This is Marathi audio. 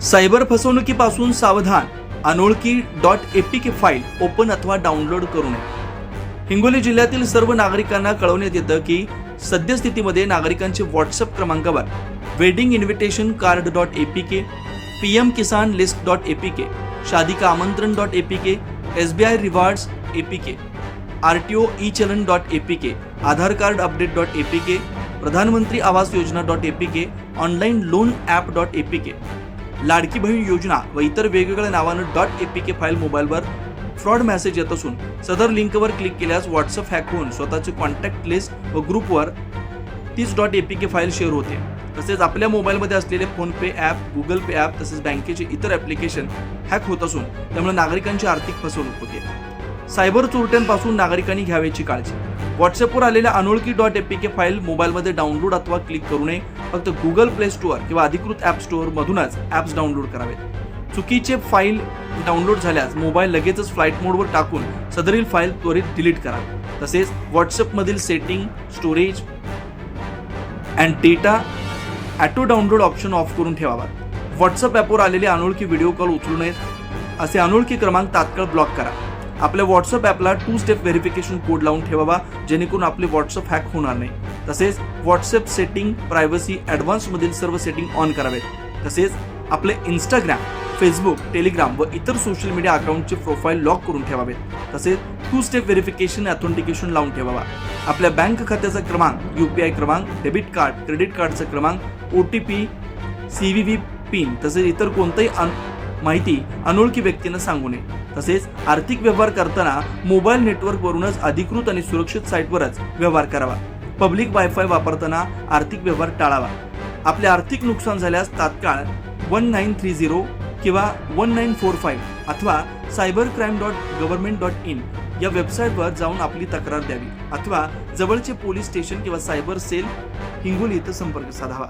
सायबर फसवणुकीपासून सावधान. अनोळखी डॉट एपीके फाईल ओपन अथवा डाउनलोड करू नये. हिंगोली जिल्ह्यातील सर्व नागरिकांना कळवण्यात येतं की सद्यस्थितीमध्ये नागरिकांचे व्हॉट्सअप क्रमांकावर wedding invitation card dot APK P M Kisan list dot APK शादिका आमंत्रण dot APK S B I rewards APK R T O E चलन dot APK Aadhaar card update dot APK प्रधानमंत्री आवास योजना dot APK online loan app dot APK लाडकी बहीण योजना व इतर वेगवेगळ्या नावानं डॉट एपीके फाईल मोबाईलवर फ्रॉड मेसेज येत असून सदर लिंकवर क्लिक केल्यास व्हॉट्सअप हॅक होऊन स्वतःचे कॉन्टॅक्ट लिस्ट व ग्रुपवर तीच डॉट एपीके फाईल शेअर होते. तसेच आपल्या मोबाईलमध्ये असलेले PhonePe app Google Pay app तसेच बँकेचे इतर ॲप्लिकेशन हॅक होत असून त्यामुळे नागरिकांची आर्थिक फसवणूक होते. सायबर चोरट्यांपासून नागरिकांनी घ्यावयाची काळजी. व्हॉट्सअपवर आलेल्या अनोळखी डॉट एपीके फाईल मोबाईलमध्ये डाउनलोड अथवा क्लिक करू नये. फक्त गुगल प्ले स्टोअर किंवा अधिकृत ॲप स्टोअरमधूनच ॲप्स डाउनलोड करावेत. चुकीचे फाईल डाउनलोड झाल्यास मोबाईल लगेचच फ्लाईट मोडवर टाकून सदरील फाईल त्वरित डिलीट करा. तसेच व्हॉट्सअपमधील setting storage and data auto download option off करून ठेवावा व्हॉट्सअप ॲपवर आलेले अनोळखी व्हिडिओ कॉल उचलू नयेत. असे अनोळखी क्रमांक तात्काळ ब्लॉक करा. आपल्या व्हॉट्सअप ॲपला टू स्टेप व्हेरिफिकेशन कोड लावून ठेवावा जेणेकरून आपले व्हॉट्सअप हॅक होणार नाही. तसेच व्हॉट्सअप सेटिंग प्रायव्हसी ॲडव्हान्समधील सर्व सेटिंग ऑन करावेत. तसेच आपले इंस्टाग्राम फेसबुक टेलिग्राम व इतर सोशल मीडिया अकाउंटचे प्रोफाईल लॉक करून ठेवावेत. तसेच टू स्टेप व्हेरिफिकेशन ऑथेंटिकेशन लावून ठेवावा. आपल्या बँक खात्याचा क्रमांक यू पी आय क्रमांक डेबिट कार्ड क्रेडिट कार्डचा क्रमांक O T P C V V pin तसेच इतर कोणताही अन माहिती अनोळखी व्यक्तींना सांगू नये. तसेच आर्थिक व्यवहार करताना मोबाईल नेटवर्कवरूनच अधिकृत आणि सुरक्षित साईटवरच व्यवहार करावा. पब्लिक वायफाय वापरताना आर्थिक व्यवहार टाळावा. आपले आर्थिक नुकसान झाल्यास तात्काळ वन नाईन थ्री झिरो किंवा वन नाईन फोर फाईव्ह अथवा cyber crime dot government dot in या वेबसाईटवर जाऊन आपली तक्रार द्यावी अथवा जवळचे पोलीस स्टेशन किंवा सायबर सेल हिंगोली इथं संपर्क साधावा.